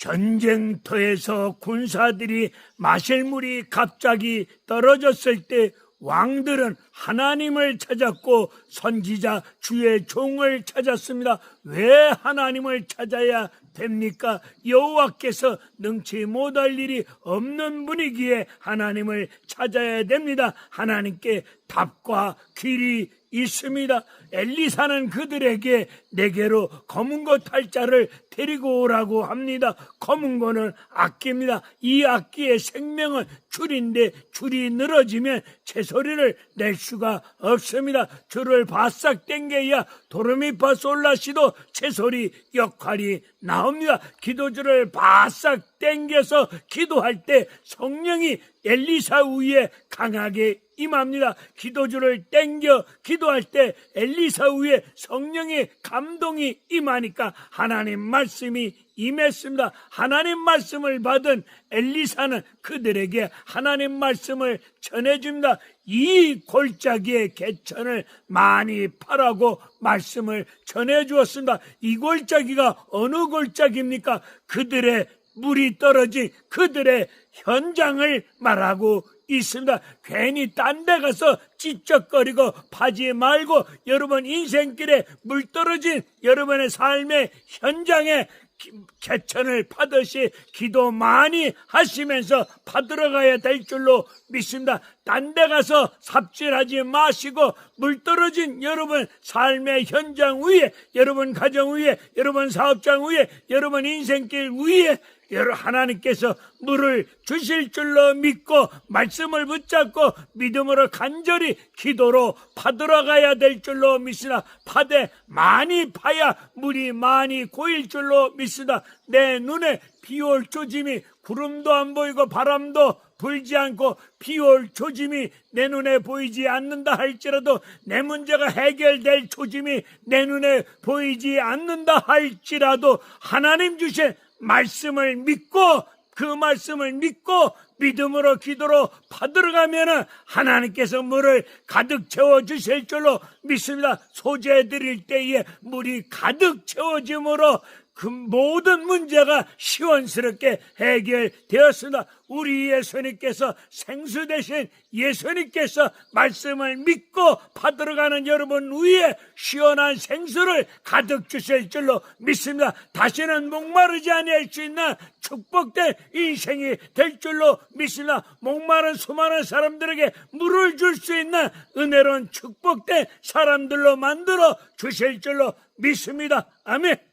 전쟁터에서 군사들이 마실 물이 갑자기 떨어졌을 때 왕들은 하나님을 찾았고 선지자 주의 종을 찾았습니다. 왜 하나님을 찾아야 됩니까? 여호와께서 능치 못할 일이 없는 분이기에 하나님을 찾아야 됩니다. 하나님께 답과 길이 있습니다. 엘리사는 그들에게 내게로 검은 것 탈자를 데리고 오라고 합니다. 검은 거는 악기입니다. 이 악기의 생명은 줄인데 줄이 늘어지면 채소리를 낼 수가 없습니다. 줄을 바싹 당겨야 도르미파 솔라시도 채소리 역할이 나옵니다. 기도줄을 바싹 당겨서 기도할 때 성령이 엘리사 위에 강하게 임합니다. 기도줄을 땡겨 기도할 때 엘리사 위에 성령의 감동이 임하니까 하나님 말씀이 임했습니다. 하나님 말씀을 받은 엘리사는 그들에게 하나님 말씀을 전해줍니다. 이 골짜기의 개천을 많이 파라고 말씀을 전해주었습니다. 이 골짜기가 어느 골짜기입니까? 그들의 물이 떨어진 그들의 현장을 말하고 있습니다. 괜히 딴 데 가서 찌쩍거리고 파지 말고 여러분 인생길에 물 떨어진 여러분의 삶의 현장에 기- 개천을 파듯이 기도 많이 하시면서 받으러 가야 될 줄로 믿습니다. 딴 데 가서 삽질하지 마시고 물 떨어진 여러분 삶의 현장 위에 여러분 가정 위에 여러분 사업장 위에 여러분 인생길 위에 여러 하나님께서 물을 주실 줄로 믿고 말씀을 붙잡고 믿음으로 간절히 기도로 받으러 가야 될 줄로 믿습니다. 파되 많이 파야 물이 많이 고일 줄로 믿습니다. 내 눈에 비올 조짐이 구름도 안 보이고 바람도 불지 않고 비올 조짐이 내 눈에 보이지 않는다 할지라도 내 문제가 해결될 조짐이 내 눈에 보이지 않는다 할지라도 하나님 주신 말씀을 믿고 그 말씀을 믿고 믿음으로 기도로 받으러 가면은 하나님께서 물을 가득 채워 주실 줄로 믿습니다. 소재 드릴 때에 물이 가득 채워짐으로 그 모든 문제가 시원스럽게 해결되었습니다. 우리 예수님께서 생수 대신 예수님께서 말씀을 믿고 받으러 가는 여러분 위에 시원한 생수를 가득 주실 줄로 믿습니다. 다시는 목마르지 아니할 수 있는 축복된 인생이 될 줄로 믿습니다. 목마른 수많은 사람들에게 물을 줄 수 있는 은혜로운 축복된 사람들로 만들어 주실 줄로 믿습니다. 아멘.